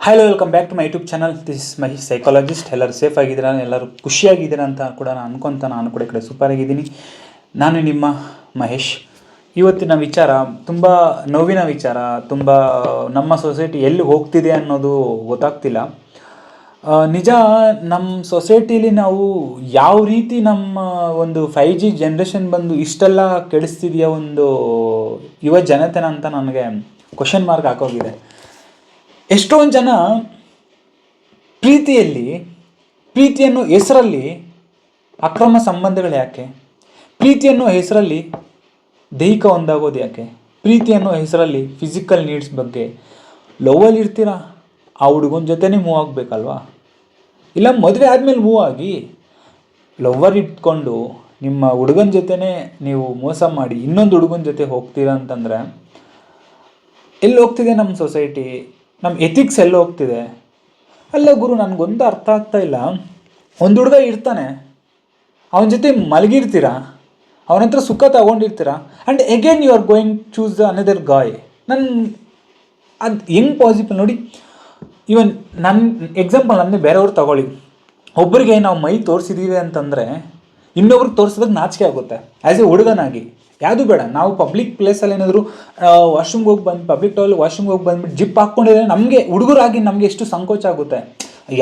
Hello welcome back to my YouTube channel this my psychologist ಎಲ್ಲರೂ safe ಆಗಿದ್ದೀರಾ? ಎಲ್ಲರೂ ಖುಷಿಯಾಗಿದ್ದೀರಾ ಅಂತ ಕೂಡ ನಾನು ಅನ್ಕೊಂತ ನಾನು ಕೂಡ ಈ ಕಡೆ ಸೂಪರ್ ಆಗಿದ್ದೀನಿ. ನಾನು ನಿಮ್ಮ ಮಹೇಶ್. ಇವತ್ತಿನ ವಿಚಾರ ತುಂಬ ನೋವಿನ ವಿಚಾರ, ತುಂಬ ನಮ್ಮ ಸೊಸೈಟಿ ಎಲ್ಲಿ ಹೋಗ್ತಿದೆ ಅನ್ನೋದು ಗೊತ್ತಾಗ್ತಿಲ್ಲ. ನಿಜ ನಮ್ಮ ಸೊಸೈಟಿಲಿ ನಾವು ಯಾವ ರೀತಿ ನಮ್ಮ ಒಂದು ಫೈವ್ ಜಿ ಜನ್ರೇಷನ್ ಬಂದು ಇಷ್ಟೆಲ್ಲ ಕೆಡಿಸ್ತಿದೆಯಾ ಒಂದು ಯುವ ಜನತೆನ ಅಂತ ನನಗೆ ಕ್ವಶನ್ ಮಾರ್ಕ್ ಹಾಕೋಗಿದೆ. ಎಷ್ಟೊಂದು ಜನ ಪ್ರೀತಿಯಲ್ಲಿ, ಪ್ರೀತಿಯನ್ನು ಹೆಸರಲ್ಲಿ ಅಕ್ರಮ ಸಂಬಂಧಗಳು ಯಾಕೆ? ಪ್ರೀತಿಯನ್ನು ಹೆಸರಲ್ಲಿ ದೈಹಿಕ ಒಂದಾಗೋದು ಯಾಕೆ? ಪ್ರೀತಿಯನ್ನು ಹೆಸರಲ್ಲಿ ಫಿಸಿಕಲ್ ನೀಡ್ಸ್ ಬಗ್ಗೆ ಲವಲ್ಲಿ ಇರ್ತೀರಾ? ಆ ಹುಡುಗನ ಜೊತೆನೇ ಮೂವ್ ಆಗಬೇಕಲ್ವಾ? ಇಲ್ಲ ಮದುವೆ ಆದಮೇಲೆ ಮೂವ್ ಆಗಿ ಲವ್ವರ್ ಇಟ್ಕೊಂಡು ನಿಮ್ಮ ಹುಡುಗನ ಜೊತೆನೇ ನೀವು ಮೋಸ ಮಾಡಿ ಇನ್ನೊಂದು ಹುಡುಗನ ಜೊತೆ ಹೋಗ್ತೀರಾ ಅಂತಂದರೆ, ಎಲ್ಲಿ ಹೋಗ್ತಿದೆ ನಮ್ಮ ಸೊಸೈಟಿ ನಮ್ಮ ಎಥಿಕ್ಸ್ ಎಲ್ಲ ಹೋಗ್ತಿದೆ? ಅಲ್ಲ ಗುರು, ನನಗೊಂದು ಅರ್ಥ ಆಗ್ತಾ ಇಲ್ಲ. ಒಂದು ಹುಡುಗ ಇರ್ತಾನೆ. ಅವನ ಜೊತೆ ಮಲಗಿರ್ತೀರಾ? ಅವನ ಹತ್ರ ಸುಖ ತಗೊಂಡಿರ್ತೀರಾ? And again you are going choose the another guy ನನ್ನ ಅದು ಹೆಂಗೆ ಪಾಸಿಬಲ್ ನೋಡಿ? ಇವನ್ ನನ್ನ ಎಕ್ಸಾಂಪಲ್ ನನ್ನ ಬೇರೆಯವ್ರು ತಗೊಳ್ಳಿ. ಒಬ್ಬರಿಗೆ ನಾವು ಮೈ ತೋರಿಸಿದ್ದೀವಿ ಅಂತಂದರೆ ಇನ್ನೊಬ್ರಿಗೆ ತೋರಿಸಿದಾಗ ನಾಚಿಕೆ ಆಗುತ್ತೆ. ಆ್ಯಸ್ ಎ ಹುಡುಗನಾಗಿ. ಯಾವುದು ಬೇಡ. ನಾವು ಪಬ್ಲಿಕ್ ಪ್ಲೇಸಲ್ಲಿ ಏನಾದರೂ ವಾಶ್ರೂಮ್ಗೆ ಹೋಗಿ ಬಂದು ಪಬ್ಲಿಕ್ ಟಾಯ್ಲ್ ವಾಶ್ರೂಮ್ಗೆ ಹೋಗಿ ಬಂದ್ಬಿಟ್ಟು ಜಿಪ್ ಹಾಕ್ಕೊಂಡಿದ್ರೆ ನಮಗೆ, ಹುಡುಗರಾಗಿ ನಮಗೆ ಎಷ್ಟು ಸಂಕೋಚ ಆಗುತ್ತೆ.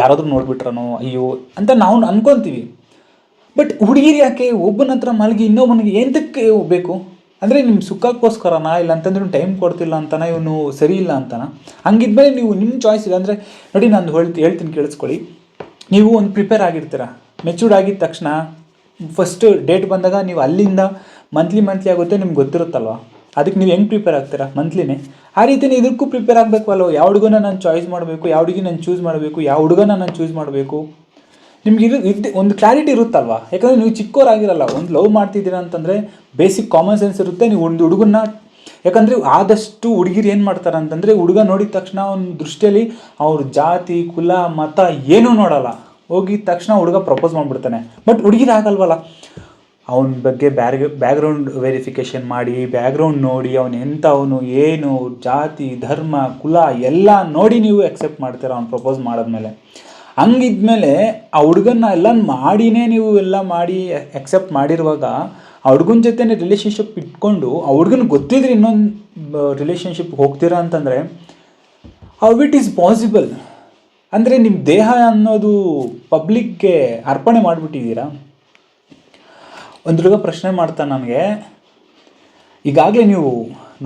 ಯಾರಾದರೂ ನೋಡ್ಬಿಟ್ರನೋ, ಅಯ್ಯೋ, ಅಂತ ನಾವು ಅನ್ಕೊತೀವಿ. ಬಟ್ ಹುಡುಗಿರು ಯಾಕೆ? ಒಬ್ಬನ ಹತ್ರ ಮಲಗಿ ಇನ್ನೊಬ್ಬನಿಗೆ ಎಂತಕ್ಕೆ ಬೇಕು? ಅಂದರೆ ನಿಮ್ಮ ಸುಖಕ್ಕೋಸ್ಕರನಾ? ಇಲ್ಲ ಅಂತಂದ್ರೆ ಟೈಮ್ ಕೊಡ್ತಿಲ್ಲ ಅಂತಾನ? ಇವನು ಸರಿ ಇಲ್ಲ ಅಂತಾನ? ಹಂಗಿದ್ಮೇಲೆ ನೀವು ನಿಮ್ಮ ಚಾಯ್ಸ್ ಇದೆ. ಅಂದರೆ ನೋಡಿ, ನಾನು ಹೇಳ್ತಿ, ಹೇಳ್ತೀನಿ ಕೇಳಿಸ್ಕೊಳ್ಳಿ. ನೀವು ಒಂದು ಪ್ರಿಪೇರ್ ಆಗಿರ್ತೀರ? ಮೆಚೂರ್ಡ್ ಆಗಿದ ತಕ್ಷಣ ಫಸ್ಟ್ ಡೇಟ್ ಬಂದಾಗ ನೀವು ಅಲ್ಲಿಂದ ಮಂತ್ಲಿ ಮಂತ್ಲಿ ಆಗುತ್ತೆ ನಿಮ್ಗೆ ಗೊತ್ತಿರುತ್ತಲ್ವ? ಅದಕ್ಕೆ ನೀವು ಹೆಂಗೆ ಪ್ರಿಪೇರ್ ಆಗ್ತೀರಾ ಮಂತ್ಲಿನೇ ಆ ರೀತಿನೇ ಇದಕ್ಕೂ ಪ್ರಿಪೇರ್ ಆಗಬೇಕು ಅಲ್ವ ಯಾವ ಹುಡುಗನ ನಾನು ಚಾಯ್ಸ್ ಮಾಡಬೇಕು, ಯಾವ ಹುಡುಗಿ ನಾನು ಚೂಸ್ ಮಾಡಬೇಕು, ಯಾವ ಹುಡುಗನ ನಾನು ಚೂಸ್ ಮಾಡಬೇಕು? ನಿಮ್ಗೆ ಇದು ಇದು ಒಂದು ಕ್ಲಾರಿಟಿ ಇರುತ್ತಲ್ವ? ಯಾಕಂದರೆ ನೀವು ಚಿಕ್ಕವರಾಗಿರಲ್ಲ ಒಂದು ಲವ್ ಮಾಡ್ತಿದ್ದೀರಾ ಅಂತಂದರೆ ಬೇಸಿಕ್ ಕಾಮನ್ ಸೆನ್ಸ್ ಇರುತ್ತೆ. ನೀವು ಒಂದು ಹುಡುಗನ್ನ, ಯಾಕಂದರೆ ಆದಷ್ಟು ಹುಡುಗಿರು ಏನು ಮಾಡ್ತಾರೆ ಅಂತಂದರೆ ಹುಡುಗ ನೋಡಿದ ತಕ್ಷಣ ಒಂದು ದೃಷ್ಟಿಯಲ್ಲಿ ಅವ್ರ ಜಾತಿ, ಕುಲ, ಮತ ಏನೂ ನೋಡಲ್ಲ. ಹೋಗಿದ ತಕ್ಷಣ ಹುಡುಗ ಪ್ರಪೋಸ್ ಮಾಡಿಬಿಡ್ತಾನೆ. ಬಟ್ ಹುಡುಗಿರು ಆಗಲ್ವಲ್ಲ ಅವನ ಬಗ್ಗೆ ಬ್ಯಾಗ್ ಬ್ಯಾಗ್ರೌಂಡ್ ವೆರಿಫಿಕೇಷನ್ ಮಾಡಿ ಬ್ಯಾಗ್ರೌಂಡ್ ನೋಡಿ, ಅವನು ಎಂಥವನು ಏನು, ಜಾತಿ, ಧರ್ಮ, ಕುಲ, ಎಲ್ಲ ನೋಡಿ ನೀವು ಎಕ್ಸೆಪ್ಟ್ ಮಾಡ್ತೀರ ಅವ್ನು ಪ್ರಪೋಸ್ ಮಾಡಿದ್ಮೇಲೆ. ಹಂಗಿದ್ಮೇಲೆ ಆ ಹುಡುಗನ್ನ ಎಲ್ಲ ಮಾಡಿನೇ ನೀವು ಎಲ್ಲ ಮಾಡಿ ಎಕ್ಸೆಪ್ಟ್ ಮಾಡಿರುವಾಗ ಆ ಹುಡುಗನ ಜೊತೆನೇ ರಿಲೇಷನ್ಶಿಪ್ ಇಟ್ಕೊಂಡು ಆ ಹುಡುಗನ ಗೊತ್ತಿದ್ರೆ ಇನ್ನೊಂದು ರಿಲೇಷನ್ಶಿಪ್ ಹೋಗ್ತೀರಾ ಅಂತಂದರೆ ಹೌ ಇಟ್ ಈಸ್ ಪಾಸಿಬಲ್ ಅಂದರೆ ನಿಮ್ಮ ದೇಹ ಅನ್ನೋದು ಪಬ್ಲಿಕ್ಗೆ ಅರ್ಪಣೆ ಮಾಡಿಬಿಟ್ಟಿದ್ದೀರಾ? ಒಂದು ಹುಡುಗ ಪ್ರಶ್ನೆ ಮಾಡ್ತಾ ನನಗೆ, ಈಗಾಗಲೇ ನೀವು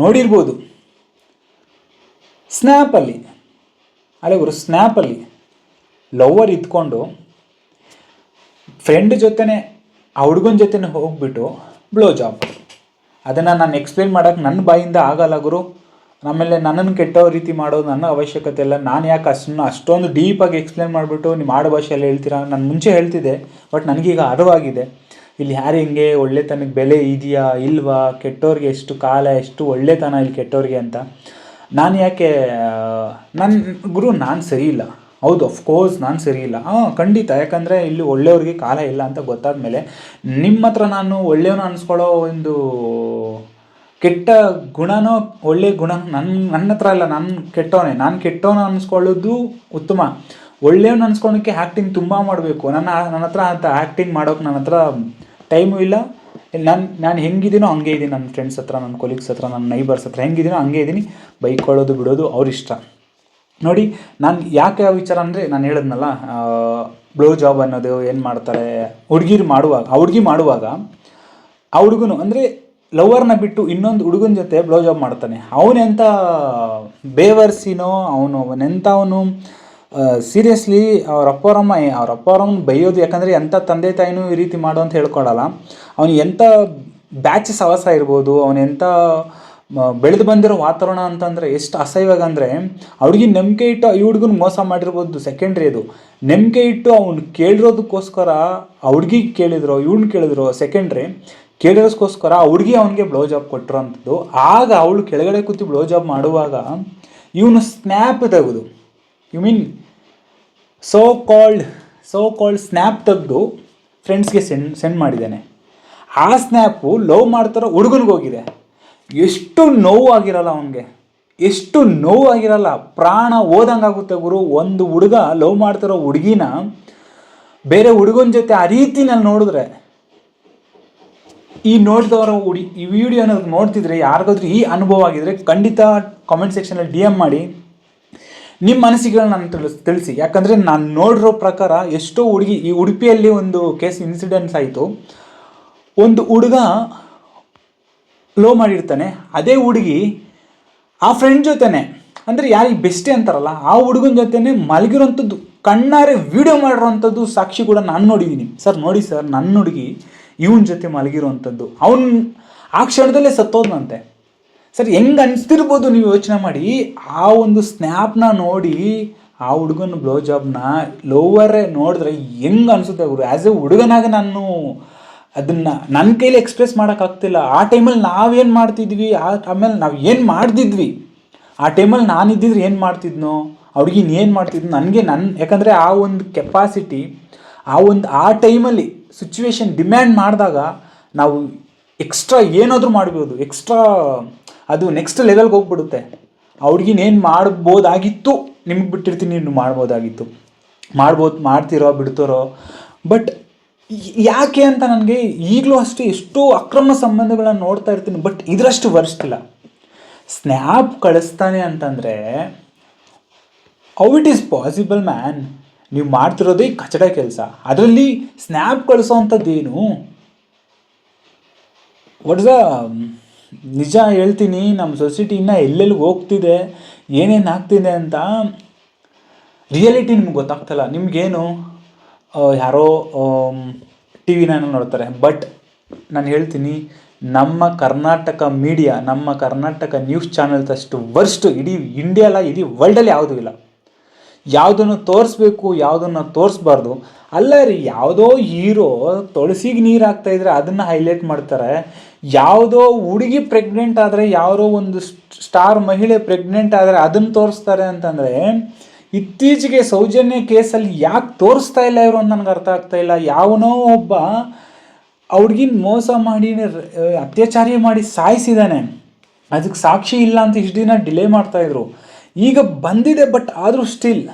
ನೋಡಿರ್ಬೋದು. ಸ್ನ್ಯಾಪಲ್ಲಿ ಅಲ್ಲೇ ಗುರು ಸ್ನ್ಯಾಪಲ್ಲಿ ಲವರ್ ಇದ್ಕೊಂಡು ಫ್ರೆಂಡ್ ಜೊತೆನೆ, ಆ ಹುಡುಗನ ಜೊತೆ ಹೋಗ್ಬಿಟ್ಟು ಬ್ಲೋ ಜಾಬ್ ಅದನ್ನು ನಾನು ಎಕ್ಸ್ಪ್ಲೇನ್ ಮಾಡೋಕ್ಕೆ ನನ್ನ ಬಾಯಿಂದ ಆಗಲ್ಲ ಗುರು. ಆಮೇಲೆ ನನ್ನನ್ನು ಕೆಟ್ಟ ರೀತಿ ಮಾಡೋದು ನನ್ನ ಅವಶ್ಯಕತೆ ಇಲ್ಲ. ನಾನು ಯಾಕೆ ಅಷ್ಟನ್ನು ಅಷ್ಟೊಂದು ಡೀಪಾಗಿ ಎಕ್ಸ್ಪ್ಲೇನ್ ಮಾಡಿಬಿಟ್ಟು ನಿಮ್ಮ ಆಡು ಭಾಷೆಯಲ್ಲಿ ಹೇಳ್ತೀರಾ? ನಾನು ಮುಂಚೆ ಹೇಳ್ತಿದ್ದೆ ಬಟ್ ನನಗೀಗ ಅರಿವಾಗಿದೆ. ಇಲ್ಲಿ ಯಾರು ಹಿಂಗೆ ಒಳ್ಳೆತನಕ್ಕೆ ಬೆಲೆ ಇದೆಯಾ, ಇಲ್ವಾ? ಕೆಟ್ಟೋರಿಗೆ ಎಷ್ಟು ಕಾಲ, ಎಷ್ಟು ಒಳ್ಳೆತನ ಇಲ್ಲಿ ಕೆಟ್ಟೋರಿಗೆ ಅಂತ. ನಾನು ಯಾಕೆ ನನ್ನ ಗುರು ನಾನು ಸರಿ ಇಲ್ಲ. ಹೌದು ಅಫ್ಕೋರ್ಸ್ ನಾನು ಸರಿ ಇಲ್ಲ. ಹಾಂ, ಖಂಡಿತ. ಯಾಕಂದರೆ ಇಲ್ಲಿ ಒಳ್ಳೆಯವ್ರಿಗೆ ಕಾಲ ಇಲ್ಲ ಅಂತ ಗೊತ್ತಾದ ಮೇಲೆ ನಿಮ್ಮ ಹತ್ರ ನಾನು ಒಳ್ಳೆಯವನು ಅನ್ಸ್ಕೊಳ್ಳೋ ಒಂದು ಕೆಟ್ಟ ಗುಣನೋ ಒಳ್ಳೆ ಗುಣ ನನ್ನ ನನ್ನ ಹತ್ರ ಇಲ್ಲ ನಾನು ಕೆಟ್ಟವನೇ. ನಾನು ಕೆಟ್ಟವನು ಅನ್ಸ್ಕೊಳ್ಳೋದು ಉತ್ತಮ. ಒಳ್ಳೆಯವನು ಅನ್ಸ್ಕೊಳಕ್ಕೆ ಆ್ಯಕ್ಟಿಂಗ್ ತುಂಬ ಮಾಡಬೇಕು. ನನ್ನ ನನ್ನ ಹತ್ರ ಅಂತ ಆ್ಯಕ್ಟಿಂಗ್ ಮಾಡೋಕೆ ನನ್ನ ಹತ್ರ ಟೈಮು ಇಲ್ಲ. ನಾನು ನಾನು ಹೆಂಗಿದ್ದೀನೋ ಹಂಗೆ ಇದ್ದೀನಿ. ನನ್ನ ಫ್ರೆಂಡ್ಸ್ ಹತ್ರ ನನ್ನ ಕೊಲೀಗ್ಸ್ ಹತ್ರ ನನ್ನ ನೈಬರ್ಸ್ ಹತ್ರ ಹೆಂಗಿದ್ದೀನೋ ಹಂಗೆ ಇದ್ದೀನಿ. ಬೈಕೊಳ್ಳೋದು ಬಿಡೋದು ಅವ್ರ ಇಷ್ಟ ನೋಡಿ, ನಾನು ಯಾಕೆ ಯಾವ ವಿಚಾರ ಅಂದರೆ ನಾನು ಹೇಳಿದ್ನಲ್ಲ ಬ್ಲೋ ಜಾಬ್ ಅನ್ನೋದು ಏನು ಮಾಡ್ತಾರೆ, ಹುಡುಗಿರು ಮಾಡುವಾಗ ಆ ಹುಡುಗಿ ಮಾಡುವಾಗ ಆ ಹುಡುಗನು ಅಂದರೆ ಲವರ್ನ ಬಿಟ್ಟು ಇನ್ನೊಂದು ಹುಡುಗನ ಜೊತೆ ಬ್ಲೋ ಜಾಬ್ ಮಾಡ್ತಾನೆ. ಅವನೆಂಥ ಬೇವರ್ಸಿನೋ, ಅವನು ಅವನೆಂಥ ಅವನು ಸೀರಿಯಸ್ಲಿ ಅವ್ರ ಅಪ್ಪರಮ್ಮ ಅವ್ರ ಅಪ್ಪ ಅವರಮ್ಮನ ಬೈಯೋದು, ಯಾಕಂದರೆ ಎಂಥ ತಂದೆ ತಾಯಿನೂ ಈ ರೀತಿ ಮಾಡು ಅಂತ ಹೇಳ್ಕೊಡಲ್ಲ ಅವನು ಎಂಥ ಬ್ಯಾಚ್ ಸವಾಸ ಇರ್ಬೋದು ಅವನೆಂಥ ಬೆಳೆದು ಬಂದಿರೋ ವಾತಾವರಣ ಅಂತಂದರೆ ಎಷ್ಟು ಅಸಹ್ಯವಾಗ ಅಂದರೆ, ಅವ್ರಿಗೆ ನಂಬಿಕೆ ಇಟ್ಟು ಈ ಹುಡುಗನ ಮೋಸ ಮಾಡಿರ್ಬೋದು ಸೆಕೆಂಡ್ರಿ ಅದು. ನಂಬಿಕೆ ಇಟ್ಟು ಅವ್ನು ಕೇಳಿರೋದಕ್ಕೋಸ್ಕರ ಹುಡುಗಿ ಕೇಳಿದ್ರು, ಇವ್ನ ಕೇಳಿದ್ರು ಸೆಕೆಂಡ್ರಿ ಕೇಳಿರೋದಕ್ಕೋಸ್ಕರ ಆ ಹುಡುಗಿ ಅವನಿಗೆ ಬ್ಲೋ ಜಾಬ್ ಕೊಟ್ಟಿರೋಂಥದ್ದು ಆಗ ಅವಳು ಕೆಳಗಡೆ ಕೂತು ಬ್ಲೋ ಜಾಬ್ ಮಾಡುವಾಗ ಇವನು ಸ್ನ್ಯಾಪ್ ತೆಗೆದು you mean so called so called snap ತೆಗೆದು ಫ್ರೆಂಡ್ಸ್ಗೆ ಸೆಂಡ್ ಸೆಂಡ್ ಮಾಡಿದ್ದಾನೆ. ಆ ಸ್ನ್ಯಾಪು ಲವ್ ಮಾಡ್ತಾರೋ ಹೋಗಿದೆ. ಎಷ್ಟು ನೋವು ಆಗಿರಲ್ಲ ಅವನಿಗೆ. ಎಷ್ಟು ನೋವಾಗಿರಲ್ಲ ಪ್ರಾಣ ಓದಂಗಾಗುತ್ತೆ ಗುರು. ಒಂದು ಹುಡುಗ ಲವ್ ಮಾಡ್ತಿರೋ ಹುಡುಗಿನ ಬೇರೆ ಹುಡುಗನ ಜೊತೆ ಆ ರೀತಿನಲ್ಲಿ ನೋಡಿದ್ರೆ ಈ ನೋಡಿದವರ ಉಡಿ ಈ ವಿಡಿಯೋ ಏನಾದ್ರು ನೋಡ್ತಿದ್ರೆ ಯಾರಿಗಾದ್ರೂ ಈ ಅನುಭವ ಆಗಿದ್ರೆ ಖಂಡಿತ ಕಾಮೆಂಟ್ ಸೆಕ್ಷನಲ್ಲಿ ಡಿ ಎಂ ಮಾಡಿ. ನಿಮ್ಮ ಮನಸ್ಸಿಗಳನ್ನ ನಾನು ತಿಳಿಸ್ ತಿಳಿಸಿ. ಯಾಕಂದರೆ ನಾನು ನೋಡಿರೋ ಪ್ರಕಾರ ಎಷ್ಟೋ ಹುಡುಗಿ ಈ ಉಡುಪಿಯಲ್ಲಿ ಒಂದು ಕೇಸ್ ಇನ್ಸಿಡೆಂಟ್ಸ್ ಆಯಿತು. ಒಂದು ಹುಡುಗ ಲೋ ಮಾಡಿರ್ತಾನೆ. ಅದೇ ಹುಡುಗಿ ಆ ಫ್ರೆಂಡ್ ಜೊತೆನೆ. ಅಂದರೆ ಯಾರಿಗೆ ಬೆಸ್ಟೇ ಅಂತಾರಲ್ಲ, ಆ ಹುಡುಗನ ಜೊತೆನೆ ಮಲಗಿರೋಂಥದ್ದು, ಕಣ್ಣಾರೆ ವಿಡಿಯೋ ಮಾಡಿರೋಂಥದ್ದು ಸಾಕ್ಷಿ ಕೂಡ ನಾನು ನೋಡಿದ್ದೀನಿ ಸರ್, ನೋಡಿ ಸರ್ ನನ್ನ ಹುಡುಗಿ ಇವನ ಜೊತೆ ಮಲಗಿರುವಂಥದ್ದು. ಅವನು ಆ ಕ್ಷಣದಲ್ಲೇ ಸತ್ತೋದ್ನಂತೆ. ಸರ್, ಹೆಂಗೆ ಅನಿಸ್ತಿರ್ಬೋದು ನೀವು ಯೋಚನೆ ಮಾಡಿ, ಆ ಒಂದು ಸ್ನ್ಯಾಪ್ನ ನೋಡಿ, ಆ ಹುಡುಗನ ಬ್ಲೋ ಜಾಬ್ನ ಲೋವರೇ ನೋಡಿದ್ರೆ ಹೆಂಗೆ ಅನಿಸುತ್ತೆ ಅವರು ಆ್ಯಸ್ ಎ ಹುಡುಗನಾಗ ನಾನು ಅದನ್ನು ನನ್ನ ಕೈಲಿ ಎಕ್ಸ್ಪ್ರೆಸ್ ಮಾಡೋಕ್ಕಾಗ್ತಿಲ್ಲ. ಆ ಟೈಮಲ್ಲಿ ನಾವೇನು ಮಾಡ್ತಿದ್ವಿ? ಆ ಆಮೇಲೆ ನಾವು ಏನು ಮಾಡ್ತಿದ್ವಿ ಆ ಟೈಮಲ್ಲಿ ನಾನಿದ್ದಿದ್ರೆ ಏನು ಮಾಡ್ತಿದ್ನೋ? ಅವ್ರಿಗೆ ಇನ್ನೇನು ಮಾಡ್ತಿದ್ನು? ನನಗೆ ನನ್ನ ಯಾಕಂದರೆ ಆ ಒಂದು ಕೆಪಾಸಿಟಿ ಆ ಒಂದು, ಆ ಟೈಮಲ್ಲಿ ಸಿಚುವೇಶನ್ ಡಿಮ್ಯಾಂಡ್ ಮಾಡಿದಾಗ ನಾವು ಎಕ್ಸ್ಟ್ರಾ ಏನಾದರೂ ಮಾಡ್ಬೋದು. ಎಕ್ಸ್ಟ್ರಾ ಅದು ನೆಕ್ಸ್ಟ್ ಲೆವೆಲ್ಗೆ ಹೋಗ್ಬಿಡುತ್ತೆ. ಅವ್ರಿಗಿನ್ನೇನು ಮಾಡ್ಬೋದಾಗಿತ್ತು, ನಿಮ್ಗೆ ಬಿಟ್ಟಿರ್ತೀನಿ ನೀವು ಮಾಡ್ಬೋದಾಗಿತ್ತು. ಮಾಡ್ಬೋದು, ಮಾಡ್ತಿರೋ, ಬಿಡ್ತಾರೋ. ಬಟ್ ಯಾಕೆ ಅಂತ ನನಗೆ ಈಗಲೂ ಅಷ್ಟೇ ಎಷ್ಟೋ ಅಕ್ರಮ ಸಂಬಂಧಗಳನ್ನ ನೋಡ್ತಾ ಇರ್ತೀನಿ ಬಟ್ ಇದರಷ್ಟು ವರ್ಷಿಲ್ಲ. ಸ್ನ್ಯಾಪ್ ಕಳಿಸ್ತಾನೆ ಅಂತಂದರೆ how it is possible man ನೀವು ಮಾಡ್ತಿರೋದೇ ಕಚಡ ಕೆಲಸ. ಅದರಲ್ಲಿ ಸ್ನ್ಯಾಪ್ ಕಳಿಸೋ ಅಂಥದ್ದೇನು ವಾಟ್ಸ್ ದ ನಿಜ ಹೇಳ್ತೀನಿ ನಮ್ಮ ಸೊಸೈಟಿ ಇನ್ನೂ ಎಲ್ಲೆಲ್ಲಿ ಹೋಗ್ತಿದೆ, ಏನೇನು ಆಗ್ತಿದೆ ಅಂತ ರಿಯಾಲಿಟಿ ನಿಮ್ಗೆ ಗೊತ್ತಾಗ್ತಲ್ಲ. ನಿಮಗೇನು? ಯಾರೋ ಟಿ ವಿನ ನೈನಲ್ಲಿ ನೋಡ್ತಾರೆ. ಬಟ್ ನಾನು ಹೇಳ್ತೀನಿ, ನಮ್ಮ ಕರ್ನಾಟಕ ಮೀಡಿಯಾ ನಮ್ಮ ಕರ್ನಾಟಕ ನ್ಯೂಸ್ ಚಾನೆಲ್ಸ್ ಅಷ್ಟು ವರ್ಸ್ಟ್ ಇಡೀ ಇಂಡಿಯಾ ಅಲ್ಲ ಇಡೀ ವರ್ಲ್ಡಲ್ಲಿ ಯಾವುದೂ ಇಲ್ಲ. ಯಾವುದನ್ನು ತೋರಿಸ್ಬೇಕು, ಯಾವುದನ್ನು ತೋರಿಸ್ಬಾರ್ದು, ಅಲ್ಲ ರೀ, ಯಾವುದೋ ಹೀರೋ ತುಳಸಿಗೆ ನೀರು ಹಾಕ್ತಾ ಇದ್ರೆ ಅದನ್ನು ಹೈಲೈಟ್ ಮಾಡ್ತಾರೆ. ಯಾವುದೋ ಹುಡುಗಿ ಪ್ರೆಗ್ನೆಂಟ್ ಆದರೆ, ಯಾವುದೋ ಒಂದು ಸ್ಟಾರ್ ಮಹಿಳೆ ಪ್ರೆಗ್ನೆಂಟ್ ಆದರೆ ಅದನ್ನು ತೋರಿಸ್ತಾರೆ ಅಂತಂದರೆ, ಇತ್ತೀಚೆಗೆ ಸೌಜನ್ಯ ಕೇಸಲ್ಲಿ ಯಾಕೆ ತೋರಿಸ್ತಾ ಇಲ್ಲ ಇವರು ಅಂತ ನನಗೆ ಅರ್ಥ ಆಗ್ತಾ ಇಲ್ಲ. ಯಾವನೋ ಒಬ್ಬ ಅವ್ರಿಗಿನ್ ಮೋಸ ಮಾಡಿ, ಅತ್ಯಾಚಾರ ಮಾಡಿ ಸಾಯಿಸಿದ್ದಾನೆ ಅದಕ್ಕೆ ಸಾಕ್ಷಿ ಇಲ್ಲ ಅಂತ ಇಷ್ಟು ದಿನ ಡಿಲೇ ಮಾಡ್ತಾಯಿದ್ರು ಈಗ ಬಂದಿದೆ ಬಟ್ ಆದರೂ ಸ್ಟಿಲ್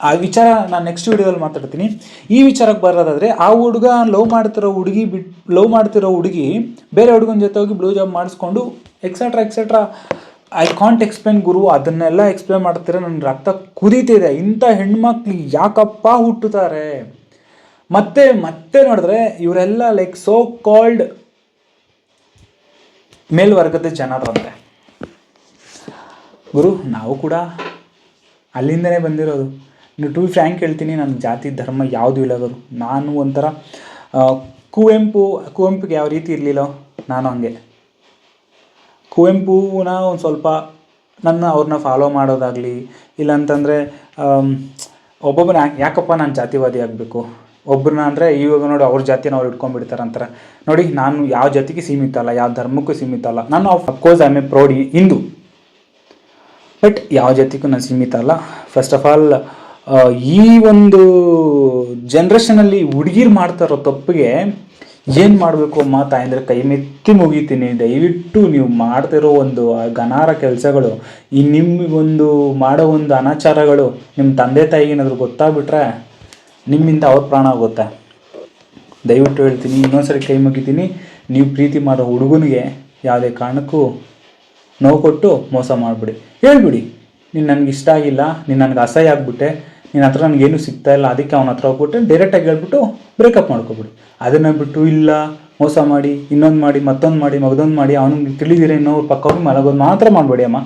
ಆ ವಿಚಾರ ನಾನು ನೆಕ್ಸ್ಟ್ ವಿಡಿಯೋದಲ್ಲಿ ಮಾತಾಡ್ತೀನಿ. ಈ ವಿಚಾರಕ್ಕೆ ಬರೋದಾದರೆ, ಆ ಹುಡುಗ ಲವ್ ಮಾಡ್ತಿರೋ ಹುಡುಗಿ ಬಿಟ್ ಲವ್ ಮಾಡ್ತಿರೋ ಹುಡುಗಿ ಬೇರೆ ಹುಡುಗನ ಜೊತೆ ಹೋಗಿ ಬ್ಲೂ ಜಾಬ್ ಮಾಡಿಸ್ಕೊಂಡು etcetera etcetera I can't explain ಗುರು, ಅದನ್ನೆಲ್ಲ ಎಕ್ಸ್ಪ್ಲೇನ್ ಮಾಡ್ತೀರ ನನ್ನ ರಕ್ತ ಕುದೀತಿದೆ. ಇಂಥ ಹೆಣ್ಮಕ್ಳು ಯಾಕಪ್ಪ ಹುಟ್ಟುತ್ತಾರೆ? ಮತ್ತೆ ಮತ್ತೆ ನೋಡಿದ್ರೆ, ಇವರೆಲ್ಲ ಲೈಕ್ ಸೋ ಕಾಲ್ಡ್ ಮೇಲ್ವರ್ಗದ ಜನರಂತೆ. ಗುರು, ನಾವು ಕೂಡ ಅಲ್ಲಿಂದನೇ ಬಂದಿರೋದು. ನೀವು ಟು ಫ್ರ್ಯಾಂಕ್ ಹೇಳ್ತೀನಿ ನನ್ನ ಜಾತಿ, ಧರ್ಮ ಯಾವುದೂ ಇಲ್ಲ ಗುರು. ನಾನು ಒಂಥರ ಕುವೆಂಪು, ಕುವೆಂಪುಗೆ ಯಾವ ರೀತಿ ಇರಲಿಲ್ಲ, ನಾನು ಹಂಗೆ. ಕುವೆಂಪುನ ಒಂದು ಸ್ವಲ್ಪ ನನ್ನ ಅವ್ರನ್ನ ಫಾಲೋ ಮಾಡೋದಾಗಲಿ, ಇಲ್ಲಾಂತಂದರೆ ಒಬ್ಬೊಬ್ಬನ ಯಾಕಪ್ಪ ನಾನು ಜಾತಿವಾದಿ ಆಗಬೇಕು? ಒಬ್ಬರನ್ನ ಅಂದರೆ, ಇವಾಗ ನೋಡಿ ಅವ್ರ ಜಾತಿನ ಅವ್ರು ಇಟ್ಕೊಂಡ್ಬಿಡ್ತಾರೆ ಅಂತಾರೆ. ನೋಡಿ, ನಾನು ಯಾವ ಜಾತಿಗೆ ಸೀಮಿತ ಅಲ್ಲ, ಯಾವ ಧರ್ಮಕ್ಕೂ ಸೀಮಿತ ಅಲ್ಲ. ನಾನು of course I a proud Hindu. But ಯಾವ ಜಾತಿಗೂ ನಾನು ಸೀಮಿತ ಅಲ್ಲ. ಫಸ್ಟ್ ಆಫ್ ಆಲ್ ಈ ಒಂದು ಜನ್ರೇಷನಲ್ಲಿ ಹುಡುಗಿರು ಮಾಡ್ತಾರೋ ತಪ್ಪಿಗೆ ಏನು ಮಾಡಬೇಕು ಅಮ್ಮ ತಾಯಂದ್ರೆ? ಕೈ ಮೆತ್ತಿ ಮುಗಿತೀನಿ. ದಯವಿಟ್ಟು ನೀವು ಮಾಡ್ತಿರೋ ಒಂದು ಗನಾರ ಕೆಲಸಗಳು, ಈ ನಿಮಗೊಂದು ಮಾಡೋ ಒಂದು ಅನಾಚಾರಗಳು ನಿಮ್ಮ ತಂದೆ ತಾಯಿಗೆ ಏನಾದರೂ ಗೊತ್ತಾಗ್ಬಿಟ್ರೆ ನಿಮ್ಮಿಂದ ಅವ್ರ ಪ್ರಾಣ ಆಗುತ್ತೆ. ದಯವಿಟ್ಟು ಹೇಳ್ತೀನಿ, ಇನ್ನೊಂದ್ಸರಿ ಕೈ ಮುಗಿತೀನಿ. ನೀವು ಪ್ರೀತಿ ಮಾಡೋ ಹುಡುಗನಿಗೆ ಯಾವುದೇ ಕಾರಣಕ್ಕೂ ನೋವು ಕೊಟ್ಟು ಮೋಸ ಮಾಡಿಬಿಡಿ. ಹೇಳ್ಬಿಡಿ, ನೀನು ನನಗೆ ಇಷ್ಟ ಆಗಿಲ್ಲ, ನೀನು ನನಗೆ ಅಸಹ್ಯ ಆಗಿಬಿಟ್ಟೆ ನಿನ್ನ ಹತ್ರ ನನಗೇನು ಸಿಗ್ತಾ ಇಲ್ಲ, ಅದಕ್ಕೆ ಅವನ ಹತ್ರ ಹೋಗ್ಬಿಟ್ಟು ಡೈರೆಕ್ಟಾಗಿ ಹೇಳ್ಬಿಟ್ಟು ಬ್ರೇಕಪ್ ಮಾಡ್ಕೊಬಿಡಿ. ಅದನ್ನು ಬಿಟ್ಟು ಇಲ್ಲ, ಮೋಸ ಮಾಡಿ, ಇನ್ನೊಂದು ಮಾಡಿ, ಮತ್ತೊಂದು ಮಾಡಿ, ಮಗದೊಂದು ಮಾಡಿ, ಅವನಿಗೆ ತಿಳಿದಿರ ಇನ್ನೊಬ್ರು ಪಕ್ಕ ಹೋಗಿ ಮಲಗೋದು ಮಾತ್ರ ಮಾಡಬೇಡಿ ಅಮ್ಮ.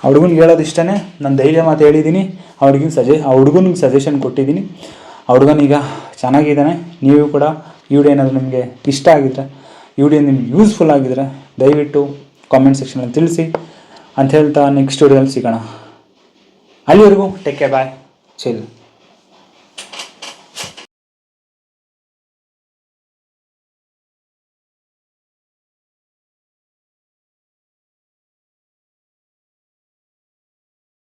ಆ ಹುಡುಗನಿಗೆ ಹೇಳೋದು ಇಷ್ಟನೇ, ನಾನು ಧೈರ್ಯ ಮಾತು ಹೇಳಿದ್ದೀನಿ ಹುಡುಗಿನ ಸಜೆ, ಆ ಹುಡುಗನಿಗೆ ಸಜೆಷನ್ ಕೊಟ್ಟಿದ್ದೀನಿ ಆ ಹುಡುಗನೀಗ ಚೆನ್ನಾಗಿದ್ದಾನೆ ನೀವು ಕೂಡ ಏನಾದರೂ ನಿಮಗೆ ಇಷ್ಟ ಆಗಿದ್ರೆ, ಈ ವಿಡಿಯೋ ನಿಮ್ಗೆ ಯೂಸ್ಫುಲ್ ಆಗಿದ್ರೆ, ದಯವಿಟ್ಟು ಕಾಮೆಂಟ್ ಸೆಕ್ಷನಲ್ಲಿ ತಿಳಿಸಿ. ಅಂತ ಹೇಳ್ತಾ ನೆಕ್ಸ್ಟ್ ಸ್ಟೋರಿಯಲ್ಲಿ ಸಿಗೋಣ. ಅಲ್ಲಿವರೆಗೂ ಟೇಕ್ ಕೇರ್ ಬಾಯ್ ಚಿಲ್